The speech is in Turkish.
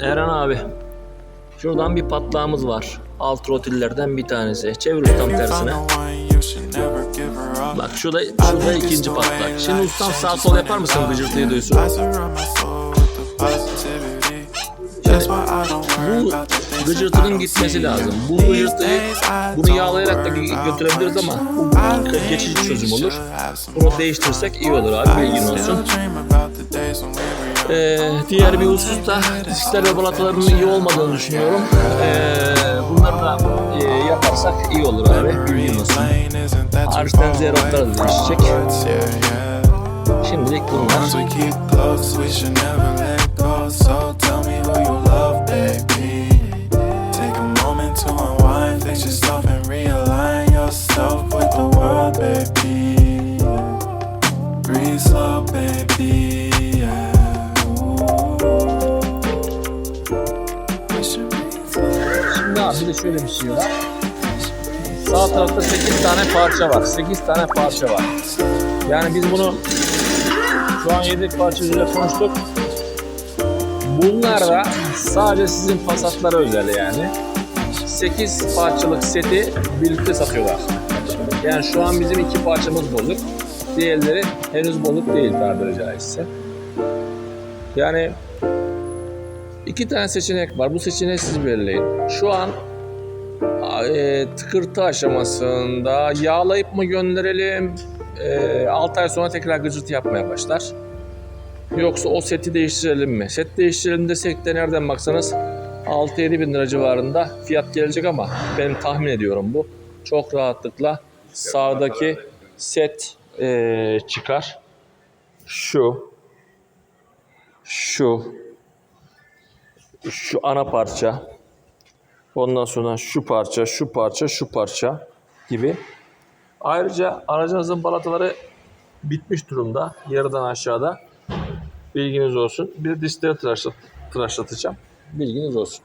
Eren abi. Şuradan bir patlağımız var. Alt rotillerden bir tanesi. Çevir ustam tersine. Bak şurada, şurada ikinci patlak. Şimdi ustam sağ sol yapar mısın gıcırtıyı duysun? Bu gıcırtının gitmesi lazım. Bu gıcırtıyı bunu yağlayarak da gö- götürebiliriz ama bu geçici çözüm olur. Bunu değiştirsek iyi olur abi bilgin olsun. Ee, diğer bir husus da diskler ve balataların iyi olmadığını düşünüyorum. Ee, bunları da e, yaparsak iyi olur abi bilgin olsun. Hariçten zerotlar da değişecek. Şimdilik bunlar. Şimdi bir de şöyle bir şey var. Sağ tarafta 8 tane parça var. 8 tane parça var. Yani biz bunu şu an 7 parça üzerinde konuştuk. Bunlar da sadece sizin fasatlara özel yani. 8 parçalık seti birlikte satıyorlar. Yani şu an bizim iki parçamız bozuk. Diğerleri henüz bozuk değil tabiri caizse. Yani iki tane seçenek var. Bu seçeneği siz belirleyin. Şu an e, tıkırtı aşamasında yağlayıp mı gönderelim? E, 6 ay sonra tekrar gıcırtı yapmaya başlar. Yoksa o seti değiştirelim mi? Set değiştirelim desek de nereden baksanız 6-7 bin lira civarında fiyat gelecek ama benim tahmin ediyorum bu. Çok rahatlıkla sağdaki set e, çıkar. Şu şu şu ana parça Ondan sonra şu parça, şu parça, şu parça gibi. Ayrıca aracınızın balataları bitmiş durumda. Yarıdan aşağıda. Bilginiz olsun. Bir de diskleri tıraşlat, tıraşlatacağım. Bilginiz olsun.